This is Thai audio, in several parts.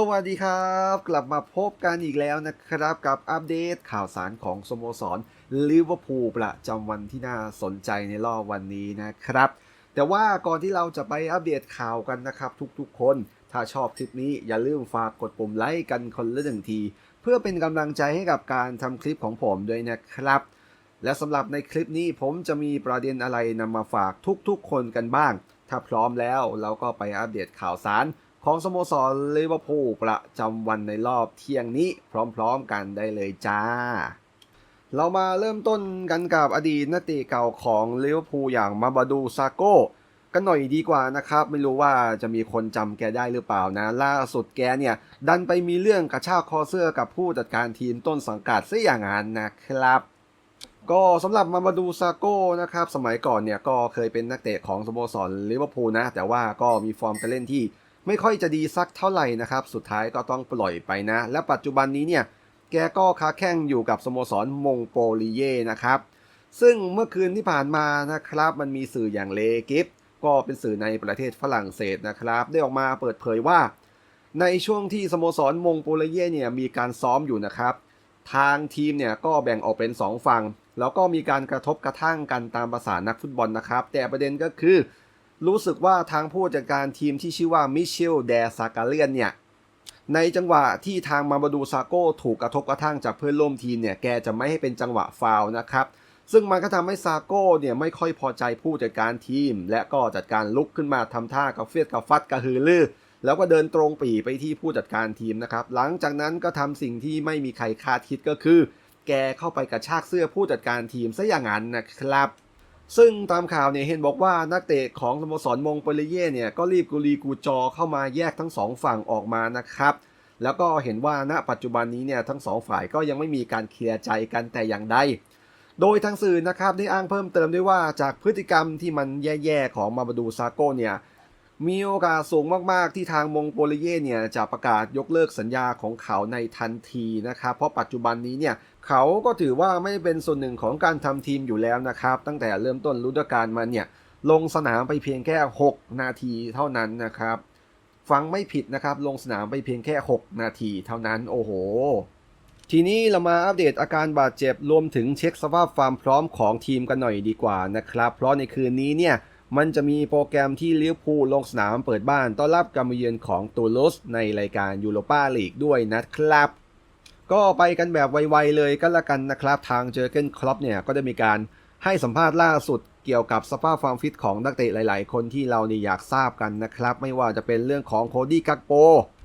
สวัสดีครับ กลับมาพบกันอีกแล้วนะครับ กับอัปเดตข่าวสารของสโมสรลิเวอร์พูลประจำวันที่น่าสนใจในรอบวันนี้นะครับ แต่ว่าก่อนที่เราจะไปอัปเดตข่าวกันนะครับ ทุกๆ คน ถ้าชอบคลิปนี้อย่าลืมฝากกดปุ่มไลค์กันคนละหนึ่งที เพื่อเป็นกำลังใจให้กับการทำคลิปของผมด้วยนะครับ และสำหรับในคลิปนี้ผมจะมีประเด็นอะไรนำมาฝากทุกๆ คนกันบ้าง ถ้าพร้อมแล้วเราก็ไปอัปเดตข่าวสาร ของสโมสรลิเวอร์พูลประจำวันในรอบเที่ยงนี้พร้อมๆกันได้เลยจ้า เรามาเริ่มต้นกันกับอดีตนักเตะเก่าของลิเวอร์พูลอย่างมาบาดูซาโก้กันหน่อยดีกว่านะครับ ไม่รู้ว่าจะมีคนจำแกได้หรือเปล่านะ ล่าสุดแกเนี่ย ดันไปมีเรื่องกระชากคอเสื้อกับผู้จัดการทีมต้นสังกัดซะอย่างนั้นนะครับก็สำหรับมามาดูซาโก้นะครับสมัยก่อนเนี่ยก็เคยเป็นนักเตะของสโมสรลิเวอร์พูลนะ แต่ว่าก็มีฟอร์มการเล่นที่ ไม่ค่อยจะดีสักเท่าไหร่นะครับ สุดท้ายก็ต้องปล่อยไปนะ และปัจจุบันนี้เนี่ย แกก็ค้าแข่งอยู่กับสโมสรมงโปลีเย่นะครับ ซึ่งเมื่อคืนที่ผ่านมานะครับ มันมีสื่ออย่างเลกิฟก็เป็นสื่อในประเทศฝรั่งเศสนะครับ ได้ออกมาเปิดเผยว่า ในช่วงที่สโมสรมงโปลีเย่เนี่ยมีการซ้อมอยู่นะครับ ทางทีมเนี่ยก็แบ่งออกเป็น 2 ฝั่งแล้วก็มีการกระทบกระทั่งกันตามภาษานักฟุตบอลนะครับ แต่ประเด็นก็คือ รู้สึกว่าทางผู้จัดการทีมที่ชื่อว่ามิเชลเดซากาเลียนเนี่ย ในจังหวะที่ทางมาบาดูซาโก้ถูกกระทบกระทั่งจากเพื่อนร่วมทีมเนี่ย แกจะไม่ให้เป็นจังหวะฟาวนะครับ ซึ่งมันก็ทำให้ซาโก้เนี่ยไม่ค่อยพอใจผู้จัดการทีม และก็จัดการลุกขึ้นมาทำท่ากระเฟียดกระฟัดกระหือรือแล้วก็เดินตรงปี่ไปที่ผู้จัดการทีมนะครับ หลังจากนั้นก็ทำสิ่งที่ไม่มีใครคาดคิดก็คือ แกเข้าไปกระชากเสื้อผู้จัดการทีมซะอย่างนั้นนะครับ ซึ่งตามข่าวเนี่ยเห็นบอกว่านักเตะของสโมสรมงโปลีเย่เนี่ยก็รีบกุลีกูจอเข้ามาแยกทั้งสองฝั่งออกมานะครับ แล้วก็เห็นว่าณปัจจุบันนี้เนี่ยทั้งสองฝ่ายก็ยังไม่มีการเคลียร์ใจกันแต่อย่างใด โดยทางสื่อนะครับได้อ้างเพิ่มเติมด้วยว่าจากพฤติกรรมที่มันแย่ๆของมาบดูซาโก้เนี่ย มีโอกาสสูงมากๆ ที่ทางมงโปลเย่เนี่ยจะประกาศยกเลิกสัญญาของเขาในทันทีนะครับ เพราะปัจจุบันนี้เนี่ยเขาก็ถือว่าไม่เป็นส่วนหนึ่งของการทำทีมอยู่แล้วนะครับ ตั้งแต่เริ่มต้นฤดูกาลมาเนี่ยลงสนามไปเพียงแค่ 6 นาทีเท่านั้นนะครับ ฟังไม่ผิดนะครับ ลงสนามไปเพียงแค่ 6 นาทีเท่านั้นโอ้โห ทีนี้เรามาอัปเดตอาการบาดเจ็บรวมถึงเช็คสภาพความพร้อมของทีมกันหน่อยดีกว่านะครับ เพราะในคืนนี้เนี่ย มันจะมีโปรแกรมที่ลิเวอร์พูลลงสนามเปิดบ้าน ต้อนรับการมาเยือนของตูลูสในรายการยูโรปาลีกด้วยนะครับ ก็ไปกันแบบไวๆเลยก็แล้วกันนะครับ ทางเจอร์เกนครอปเนี่ยก็ได้มีการให้สัมภาษณ์ล่าสุดเกี่ยวกับสภาพความฟิตของนักเตะหลาย ๆ คนที่เรานี่อยากทราบกันนะครับ ไม่ว่าจะเป็นเรื่องของโคดี้กักโป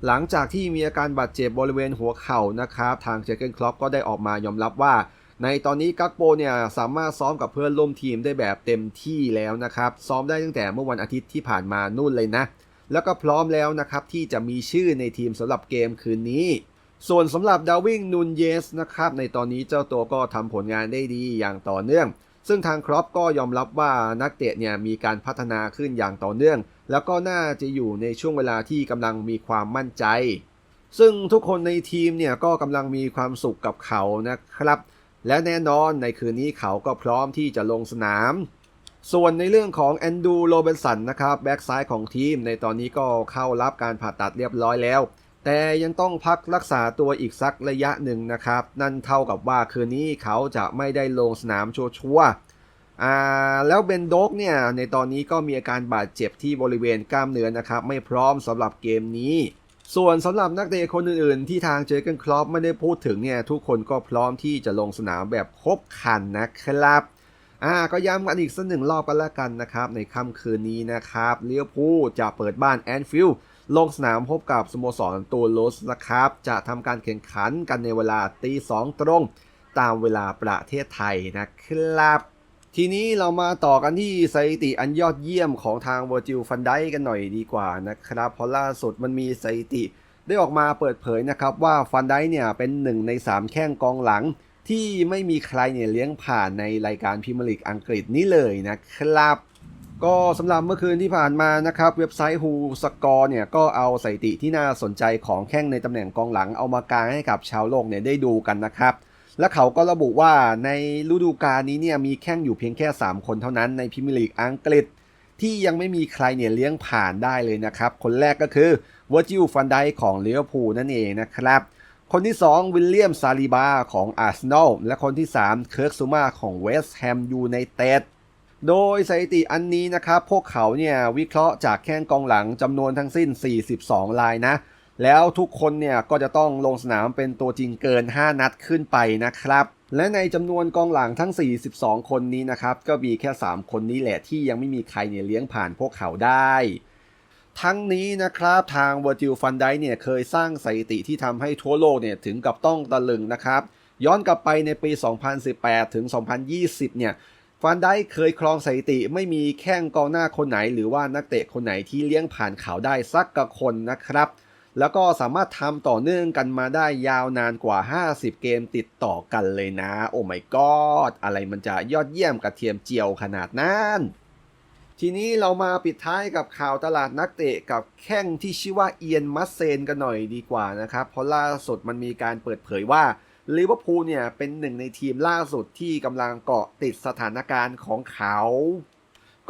หลังจากที่มีอาการบาดเจ็บบริเวณหัวเข่านะครับ ทางเจอร์เกนครอปก็ได้ออกมายอมรับว่า ในตอนนี้กักโปเนี่ยสามารถซ้อมกับเพื่อนร่วมทีมได้แบบเต็มที่แล้วนะครับ ซ้อมได้ตั้งแต่เมื่อวันอาทิตย์ที่ผ่านมานู่นเลยนะ แล้วก็พร้อมแล้วนะครับที่จะมีชื่อในทีมสำหรับเกมคืนนี้ ส่วนสำหรับดาวิงนูนเยสนะครับในตอนนี้เจ้าตัวก็ทำผลงานได้ดีอย่างต่อเนื่อง ซึ่งทางครอปก็ยอมรับว่านักเตะเนี่ยมีการพัฒนาขึ้นอย่างต่อเนื่อง แล้วก็น่าจะอยู่ในช่วงเวลาที่กำลังมีความมั่นใจ ซึ่งทุกคนในทีมเนี่ยก็กำลังมีความสุขกับเขานะครับ และแน่นอนในคืนนี้เขาก็พร้อมที่จะลงสนาม ส่วนในเรื่องของแอนดูโรเบนสันนะครับแบ็กซ้ายของทีมในตอนนี้ก็เข้ารับการผ่าตัดเรียบร้อยแล้ว แต่ยังต้องพักรักษาตัวอีกสักระยะหนึ่งนะครับ นั่นเท่ากับว่าคืนนี้เขาจะไม่ได้ลงสนามชัวร์แล้วเบนโดกเนี่ยในตอนนี้ก็มีอาการบาดเจ็บที่บริเวณกล้ามเนื้อนะครับ ไม่พร้อมสำหรับเกมนี้ ส่วนสำหรับนักเตะคนอื่นๆ ที่ทางเจอเกนคลอปไม่ได้พูดถึงเนี่ยทุกคนก็พร้อมที่จะลงสนามแบบครบคันนะครับอ่าก็ย้ำกันอีกสักหนึ่งรอบกันแล้วกันนะครับ ในค่ำคืนนี้นะครับเลี้ยวพูจะเปิดบ้านแอนฟิลด์ลงสนามพบกับสโมสรตูลูสนะครับ จะทำการแข่งขันกันในเวลาตีสองตรง ตามเวลาประเทศไทยนะครับ ทีนี้เรามาต่อกันที่สถิติอันยอดเยี่ยมของทางเวอร์จิลฟันไดกันหน่อยดีกว่านะครับเพราะล่าสุดมันมีสถิติ ได้ออกมาเปิดเผยนะครับว่าฟันไดเนี่ยเป็นหนึ่งใน3แข้งกองหลัง ที่ไม่มีใครเนี่ยเลี้ยงผ่านในรายการพรีเมียร์ลีกอังกฤษนี้เลยนะครับ ก็สำหรับเมื่อคืนที่ผ่านมานะครับเว็บไซต์ Who Score เนี่ยก็เอาสถิติที่น่าสนใจของแข้งในตำแหน่งกองหลังเอามากางให้กับชาวโลกเนี่ยได้ดูกันนะครับ และเขาก็ระบุว่าในฤดูกาลนี้เนี่ยมีแข้งอยู่เพียงแค่ 3 คนเท่านั้นในพรีเมียร์ลีกอังกฤษ ที่ยังไม่มีใครเนี่ยเลี้ยงผ่านได้เลยนะครับ คนแรกก็คือวอร์จิลฟันไดของลิเวอร์พูลนั่นเองนะครับ คนที่ 2 วิลเลียมซาลิบาของอาร์เซนอลและคนที่ 3 เคิร์กซูมาของเวสต์แฮมยูไนเต็ดโดยสถิติอันนี้นะครับ พวกเขาเนี่ยวิเคราะห์จากแข้งกองหลังจำนวนทั้งสิ้น 42 ลายนะ แล้วทุกคนเนี่ยก็จะต้องลงสนามเป็นตัวจริงเกิน 5 นัดขึ้นไปนะครับและในจำนวนกองหลังทั้ง 42 คนนี้นะครับ ก็มีแค่ 3 คนนี้แหละที่ยังไม่มีใครเนี่ยเลี้ยงผ่านพวกเขาได้ ทั้งนี้นะครับทางเวอร์จิลฟันไดเนี่ยเคยสร้างสถิติที่ทำให้ทั่วโลกเนี่ยถึงกับต้องตะลึงนะครับ ย้อนกลับไปในปี 2018 ถึง 2020 เนี่ยฟันไดเคยครองสถิติไม่มีแข้งกองหน้าคนไหน หรือว่านักเตะคนไหนที่เลี้ยงผ่านเขาได้สักกะคนนะครับ แล้วก็สามารถทำต่อเนื่องกันมาได้ยาวนานกว่า 50 เกมติดต่อกันเลยนะ โอ้ my god อะไรมันจะยอดเยี่ยมกระเทียมเจียวขนาดนั้นทีนี้เรามาปิดท้ายกับข่าวตลาดนักเตะกับแข้งที่ชื่อว่าเอียนมัสเซนกันหน่อยดีกว่านะครับ เพราะล่าสุดมันมีการเปิดเผยว่าลิเวอร์พูลเนี่ยเป็นหนึ่งในทีมล่าสุดที่กำลังเกาะติดสถานการณ์ของเขา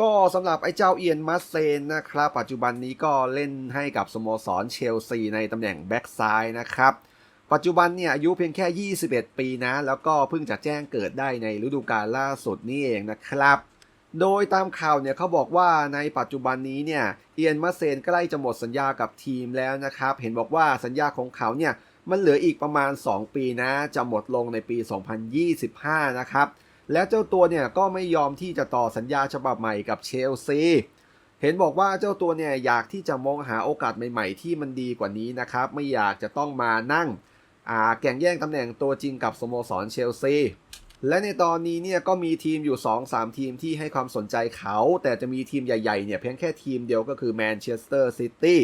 ก็สำหรับไอ้เจ้าเอียนมัสเซนนะครับ ปัจจุบันนี้ก็เล่นให้กับสโมสรเชลซีในตำแหน่งแบ็กซ้ายนะครับ ปัจจุบันเนี่ยอายุเพียงแค่ 21 ปีนะ แล้วก็เพิ่งจะแจ้งเกิดได้ในฤดูกาลล่าสุดนี่เองนะครับ โดยตามข่าวเนี่ยเขาบอกว่าในปัจจุบันนี้เนี่ยเอียนมาเซนใกล้จะหมดสัญญากับทีมแล้วนะครับ เห็นบอกว่าสัญญาของเขาเนี่ยมันเหลืออีกประมาณ 2 ปีนะ จะหมดลงในปี 2025 นะครับ แล้วเจ้าตัวเนี่ยก็ไม่ยอมที่จะต่อสัญญาฉบับใหม่กับเชลซี เห็นบอกว่าเจ้าตัวเนี่ยอยากที่จะมองหาโอกาสใหม่ๆ ที่มันดีกว่านี้นะครับ ไม่อยากจะต้องมานั่งแข่งแย่งตำแหน่งตัวจริงกับสโมสรเชลซี และในตอนนี้เนี่ยก็มีทีมอยู่ 2-3 ทีมที่ให้ความสนใจเขา แต่จะมีทีมใหญ่ๆเนี่ยเพียงแค่ทีมเดียวก็คือแมนเชสเตอร์ซิตี้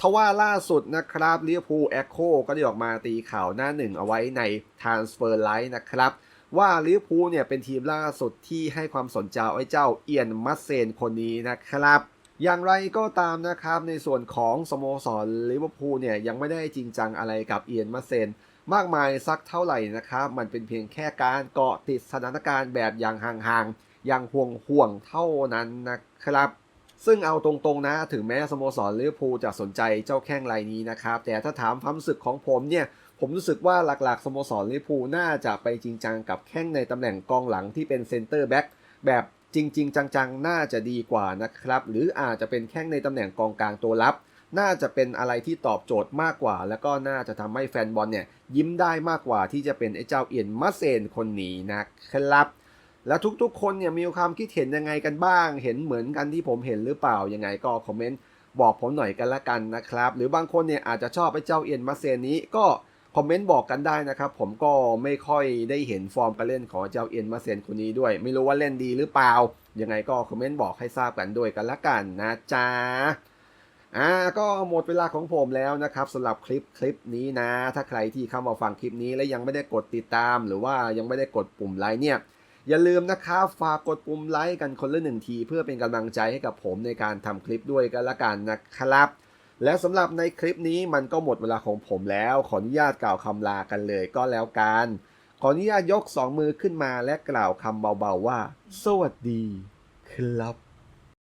ทว่าล่าสุดนะครับลิเวอร์พูลแอคโคก็ได้ออกมาตีข่าวหน้าหนึ่งเอาไว้ใน Transfer Line นะครับ ว่าลิเวอร์พูลเนี่ยเป็นทีมล่าสุดที่ให้ความสนใจไอ้เจ้าเอียนมัสเซนคนนี้นะครับ อย่างไรก็ตามนะครับในส่วนของสโมสรลิเวอร์พูลเนี่ยยังไม่ได้จริงจังอะไรกับเอียนมัสเซนมากมายสักเท่าไหร่นะครับมันเป็นเพียงแค่การเกาะติดสถานการณ์แบบอย่างห่างๆอย่างห่วงๆเท่านั้นนะครับซึ่งเอาตรงๆนะ ถึงแม้สโมสรลิเวอร์พูลจะสนใจเจ้าแข้งรายนี้นะครับ แต่ถ้าถามความสึกของผมเนี่ย ผมรู้สึกว่าหลักๆสโมสรลิพูน่าจะไปจริงจังกับแข้งในตำแหน่งกองหลังที่เป็นเซนเตอร์แบ็กแบบจริง ๆ จังๆ น่าจะดีกว่านะครับ หรืออาจจะเป็นแข้งในตำแหน่งกองกลางตัวรับ น่าจะเป็นอะไรที่ตอบโจทย์มากกว่า แล้วก็น่าจะทำให้แฟนบอลเนี่ยยิ้มได้มากกว่าที่จะเป็นไอ้เจ้าเอียนมัสเซนคนนี้นะครับ แล้วทุกๆ คนเนี่ยมีความคิดเห็นยังไงกันบ้าง เห็นเหมือนกันที่ผมเห็นหรือเปล่ายังไงก็คอมเมนต์บอกผมหน่อยกันละกันนะครับ หรือบางคนเนี่ยอาจจะชอบไอ้เจ้าเอียนมัสเซนนี้ก็ คอมเมนต์บอกกันได้นะครับ ผมก็ไม่ค่อยได้เห็นฟอร์มการเล่นของเจ้าเอียนมัสเซนคนนี้ด้วย ไม่รู้ว่าเล่นดีหรือเปล่า ยังไงก็คอมเมนต์บอกให้ทราบกันด้วยกันละกันนะจ๊ะอ่าก็หมดเวลาของผมแล้วนะครับสำหรับคลิปคลิปนี้นะ ถ้าใครที่เข้ามาฟังคลิปนี้และยังไม่ได้กดติดตาม หรือว่ายังไม่ได้กดปุ่มไลค์เนี่ยอย่าลืมนะครับฝากกดปุ่มไลค์กันคนละหนึ่งที เพื่อเป็นกำลังใจให้กับผมในการทำคลิปด้วยกันละกันนะครับ และสำหรับในคลิปนี้มันก็หมดเวลาของผมแล้ว ขออนุญาตกล่าวคำลากันเลยก็แล้วกัน ขออนุญาตยกสองมือขึ้นมาและกล่าวคำเบาๆว่า สวัสดี ครับ